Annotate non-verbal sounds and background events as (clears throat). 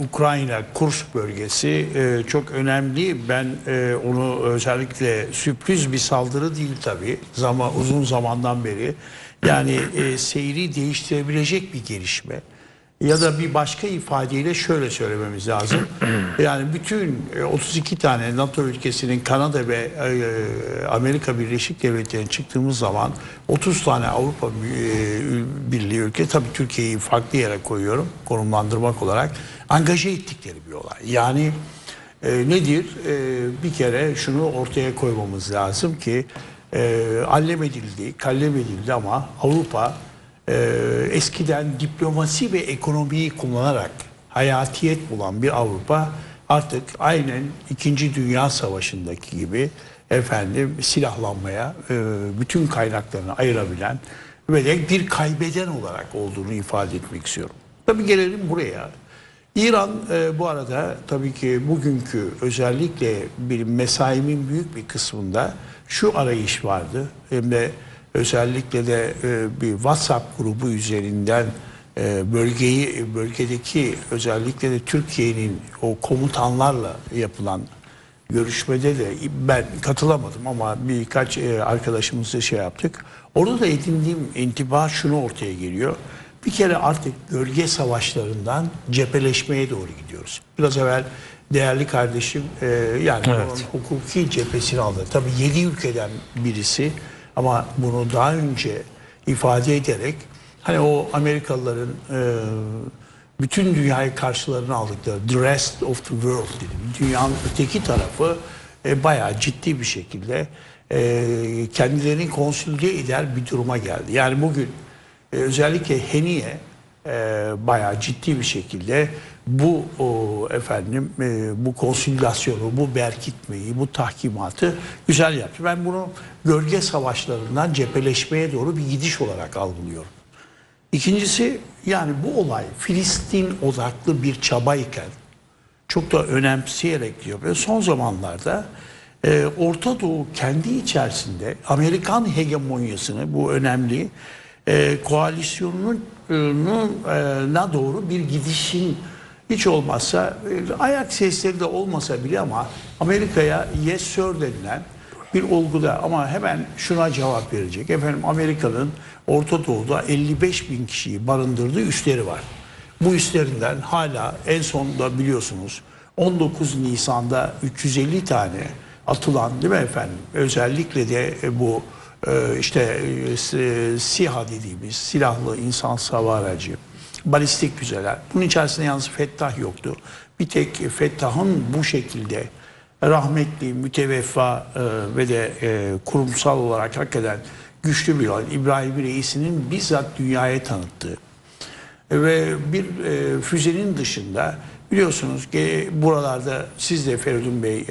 Ukrayna Kursk bölgesi e, çok önemli. Ben e, onu özellikle sürpriz bir saldırı değil tabii. Zaman uzun zamandan beri yani e, seyri değiştirebilecek bir gelişme. Ya da bir başka ifadeyle şöyle söylememiz lazım. (clears throat) Yani bütün e, 32 tane NATO ülkesinin Kanada ve e, Amerika Birleşik Devletleri'ne çıktığımız zaman 30 tane Avrupa e, Birliği ülke tabii Türkiye'yi farklı yere koyuyorum konumlandırmak olarak angaje ettikleri bir olay. Yani e, nedir? E, bir kere şunu ortaya koymamız lazım ki e, allem edildi, kallem edildi ama Avrupa e, eskiden diplomasi ve ekonomiyi kullanarak hayatiyet bulan bir Avrupa artık aynen 2. Dünya Savaşı'ndaki gibi efendim silahlanmaya e, bütün kaynaklarını ayırabilen ve de bir kaybeden olarak olduğunu ifade etmek istiyorum. Tabii gelelim buraya. İran e, bu arada tabii ki bugünkü özellikle bir mesaimin büyük bir kısmında şu arayış vardı. Hem de özellikle de e, bir WhatsApp grubu üzerinden e, bölgeyi bölgedeki özellikle de Türkiye'nin o komutanlarla yapılan görüşmede de ben katılamadım ama birkaç e, arkadaşımızla şey yaptık. Orada da edindiğim intiba şunu ortaya geliyor. Bir kere artık gölge savaşlarından cepheleşmeye doğru gidiyoruz. Biraz evvel değerli kardeşim e, yani Evet. hukuki cephesini aldı. Tabii 7 ülkeden birisi ama bunu daha önce ifade ederek hani o Amerikalıların e, bütün dünyayı karşılarına aldıkları the rest of the world dedim. Dünyanın öteki tarafı e, bayağı ciddi bir şekilde e, kendilerini konsolide eder bir duruma geldi. Yani bugün e, özellikle Heniye e, bayağı ciddi bir şekilde bu o, efendim e, bu konsolidasyonu, bu berkitmeyi, bu tahkimatı güzel yaptı. Ben bunu gölge savaşlarından cepheleşmeye doğru bir gidiş olarak algılıyorum. İkincisi yani bu olay Filistin odaklı bir çabayken çok da önemseyerek diyor. Ve son zamanlarda e, Orta Doğu kendi içerisinde Amerikan hegemonyasını bu önemli e, koalisyonunun e, na doğru bir gidişin hiç olmazsa e, ayak sesleri de olmasa bile ama Amerika'ya yes sir denilen bir olguda ama hemen şuna cevap verecek. Efendim Amerika'nın Orta Doğu'da 55 bin kişiyi barındırdığı üsleri var. Bu üstlerinden hala en sonunda biliyorsunuz 19 Nisan'da 350 tane atılan değil mi efendim? Özellikle de e, bu e, işte e, s- SİHA dediğimiz silahlı insan savar aracı, balistik füzeler. Bunun içerisinde yalnız Fettah yoktu. Bir tek Fettah'ın bu şekilde rahmetli, müteveffa e, ve de e, kurumsal olarak hakikaten güçlü bir olan İbrahim Reis'inin bizzat dünyaya tanıttığı ve bir e, füzenin dışında biliyorsunuz ki buralarda siz de Feridun Bey